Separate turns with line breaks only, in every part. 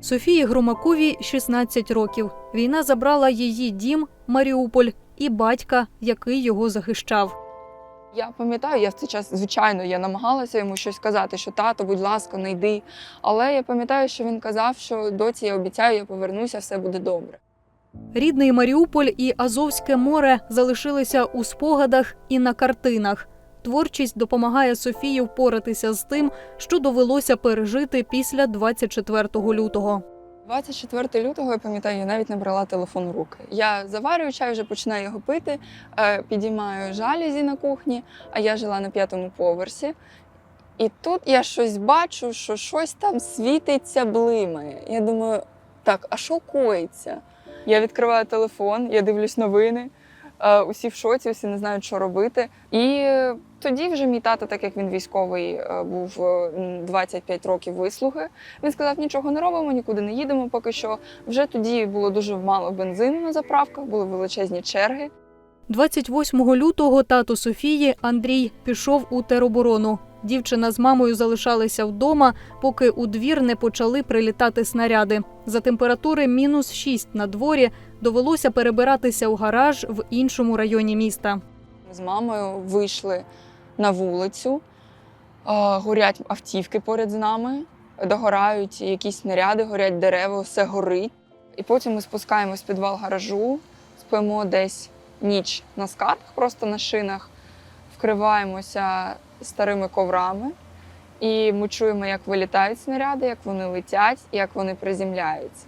Софії Громаковій 16 років. Війна забрала її дім Маріуполь і батька, який його захищав.
Я пам'ятаю, я в цей час, звичайно, я намагалася йому щось сказати, що тато, будь ласка, не йди. Але я пам'ятаю, що він казав, що доці я обіцяю, я повернуся, все буде добре.
Рідний Маріуполь і Азовське море залишилися у спогадах і на картинах. Творчість допомагає Софії впоратися з тим, що довелося пережити після 24 лютого.
24 лютого, я пам'ятаю, я навіть не брала телефон в руки. Я заварюю чай, вже починаю його пити, е, підіймаю жалюзі на кухні, а я жила на п'ятому поверсі. І тут я щось бачу, що щось там світиться, блимає. Я думаю, так, а що коїться? Я відкриваю телефон, я дивлюсь новини. Е, Усі в шоці, усі не знають, що робити. І е, тоді вже мій тато, так як він військовий, е, був е, м, 25 років вислуги. Він сказав: нічого не робимо, нікуди не їдемо. Поки що вже тоді було дуже мало бензину на заправках, були величезні черги.
28 лютого тато Софії Андрій пішов у тероборону. Дівчина з мамою залишалися вдома, поки у двір не почали прилітати снаряди. За температури мінус 6 на дворі довелося перебиратися у гараж в іншому районі міста.
Ми з мамою вийшли на вулицю, горять автівки поряд з нами, догорають якісь снаряди, горять дерева, все горить. І потім ми спускаємось в підвал гаражу, спимо десь ніч на скатах, просто на шинах, вкриваємося старими коврами. І ми чуємо, як вилітають снаряди, як вони летять, як вони приземляються.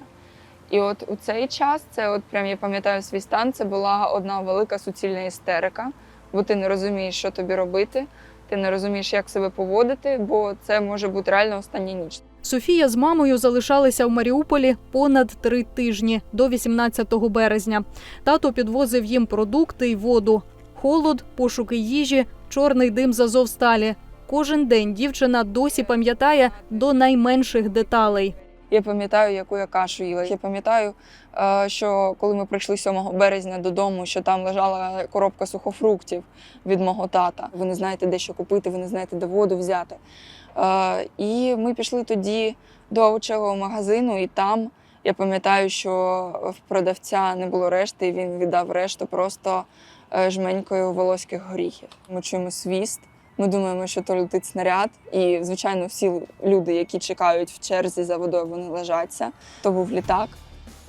І от у цей час, це от прям я пам'ятаю свій стан, це була одна велика суцільна істерика, бо ти не розумієш, що тобі робити, ти не розумієш, як себе поводити, бо це може бути реально остання ніч.
Софія з мамою залишалися в Маріуполі понад три тижні до 18 березня. Тато підвозив їм продукти й воду. Холод, пошуки їжі, чорний дим з Азовсталі. Кожен день дівчина досі пам'ятає до найменших деталей.
Я пам'ятаю, яку я кашу їла. Я пам'ятаю, е, що коли ми прийшли 7 березня додому, що там лежала коробка сухофруктів від мого тата. Ви не знаєте, де що купити, ви не знаєте, де воду взяти. Е, І ми пішли тоді до овочевого магазину, і там я пам'ятаю, що в продавця не було решти, і він віддав решту просто е, жменькою волоських горіхів. Ми чуємо свіст. Ми думаємо, що то летить снаряд, і звичайно, всі люди, які чекають в черзі за водою, вони лежаться. То був літак.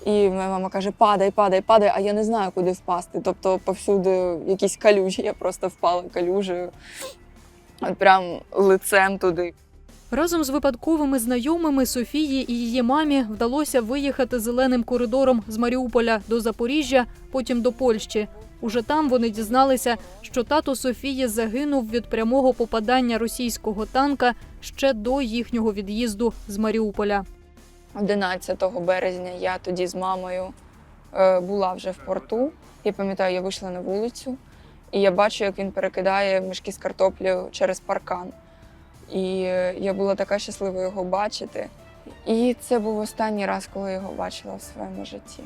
І моя мама каже: падай, падай, падай, а я не знаю, куди впасти. Тобто повсюди якісь калюжі. Я просто впала калюжею, от прям лицем туди.
Разом з випадковими знайомими Софії і її мамі вдалося виїхати зеленим коридором з Маріуполя до Запоріжжя, потім до Польщі. Уже там вони дізналися, що тато Софії загинув від прямого попадання російського танка ще до їхнього від'їзду з Маріуполя.
11 березня я тоді з мамою е, була вже в порту. Я пам'ятаю, я вийшла на вулицю, і я бачу, як він перекидає мішки з картоплею через паркан. І е, я була така щаслива його бачити. І це був останній раз, коли я його бачила в своєму житті.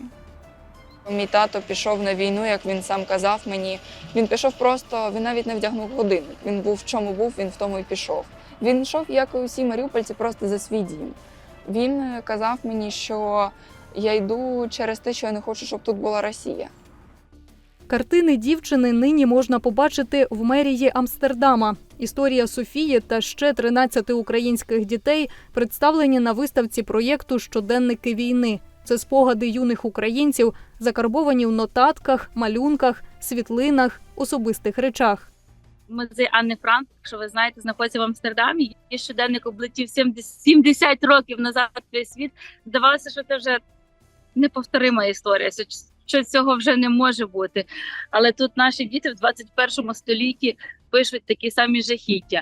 Мій тато пішов на війну, як він сам казав мені. Він пішов просто, він навіть не вдягнув годинник. Він був в чому був, він в тому і пішов. Він йшов, як і усі маріупольці, просто за свій дім. Він е, казав мені, що я йду через те, що я не хочу, щоб тут була Росія.
Картини дівчини нині можна побачити в мерії Амстердама. Історія Софії та ще 13 українських дітей представлені на виставці проєкту Щоденники війни. Це спогади юних українців, закарбовані в нотатках, малюнках, світлинах, особистих речах.
Музей Анни Франк, якщо ви знаєте, знаходиться в Амстердамі. І щоденник облетів 70, 70 років назад весь світ. Здавалося, що це вже неповторима історія, що- що цього вже не може бути. Але тут наші діти в 21 столітті пишуть такі самі жахіття.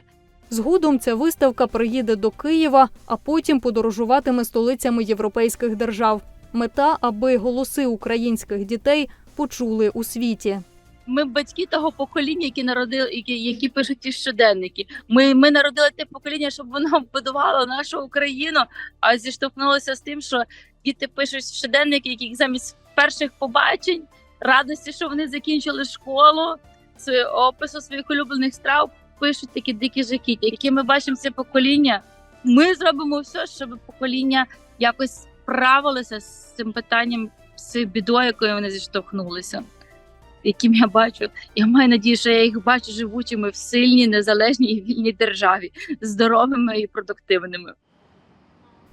Згодом ця виставка приїде до Києва, а потім подорожуватиме столицями європейських держав. Мета, аби голоси українських дітей почули у світі.
Ми батьки того покоління, які народили, які, які пишуть ті щоденники. Ми, ми народили те покоління, щоб воно будувало нашу Україну, а зіштовхнулося з тим, що діти пишуть щоденники, яких замість перших побачень, радості, що вони закінчили школу, опису своїх улюблених страв, пишуть такі дикі жахіття, які ми бачимо це покоління. Ми зробимо все, щоб покоління якось справилися з цим питанням, з цією бідою, якою вони зіштовхнулися. Яким я бачу, я маю надію, що я їх бачу живучими в сильній, незалежній і вільній державі, здоровими і продуктивними.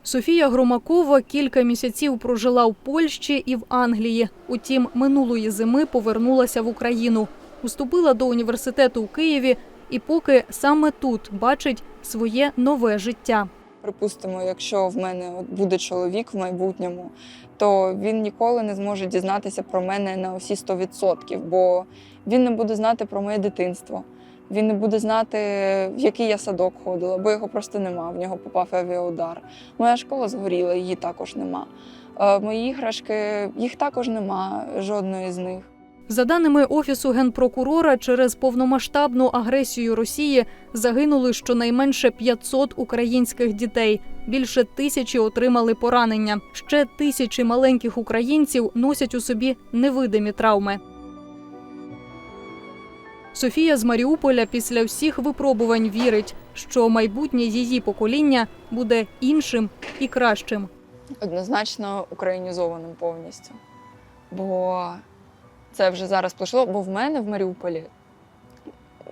Софія Громакова кілька місяців прожила в Польщі і в Англії. Утім, минулої зими повернулася в Україну. Уступила до університету у Києві, і поки саме тут бачить своє нове життя.
Припустимо, якщо в мене буде чоловік в майбутньому, то він ніколи не зможе дізнатися про мене на усі 100%, бо він не буде знати про моє дитинство. Він не буде знати, в який я садок ходила, бо його просто нема. В нього попав авіаудар. Моя школа згоріла, її також нема. Е, Мої іграшки, їх також нема, жодної з них.
За даними офісу генпрокурора, через повномасштабну агресію Росії загинули щонайменше 500 українських дітей. Більше тисячі отримали поранення. Ще тисячі маленьких українців носять у собі невидимі травми. Софія з Маріуполя після всіх випробувань вірить, що майбутнє її покоління буде іншим і кращим.
однозначно українізованим повністю. Бо це вже зараз пройшло, бо в мене в Маріуполі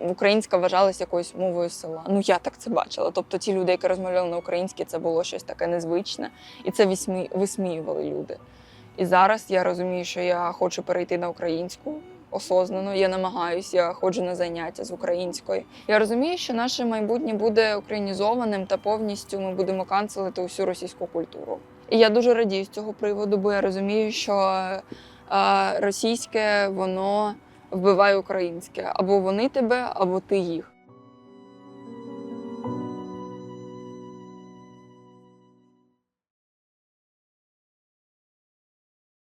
українська вважалася якоюсь мовою села. Ну я так це бачила. Тобто ті люди, які розмовляли на українській, це було щось таке незвичне, і це висмі... висміювали люди. І зараз я розумію, що я хочу перейти на українську осознано. Я намагаюся, я ходжу на заняття з української. Я розумію, що наше майбутнє буде українізованим та повністю ми будемо канцелити усю російську культуру. І я дуже радію з цього приводу, бо я розумію, що е, російське воно вбиває українське. Або вони тебе, або ти їх.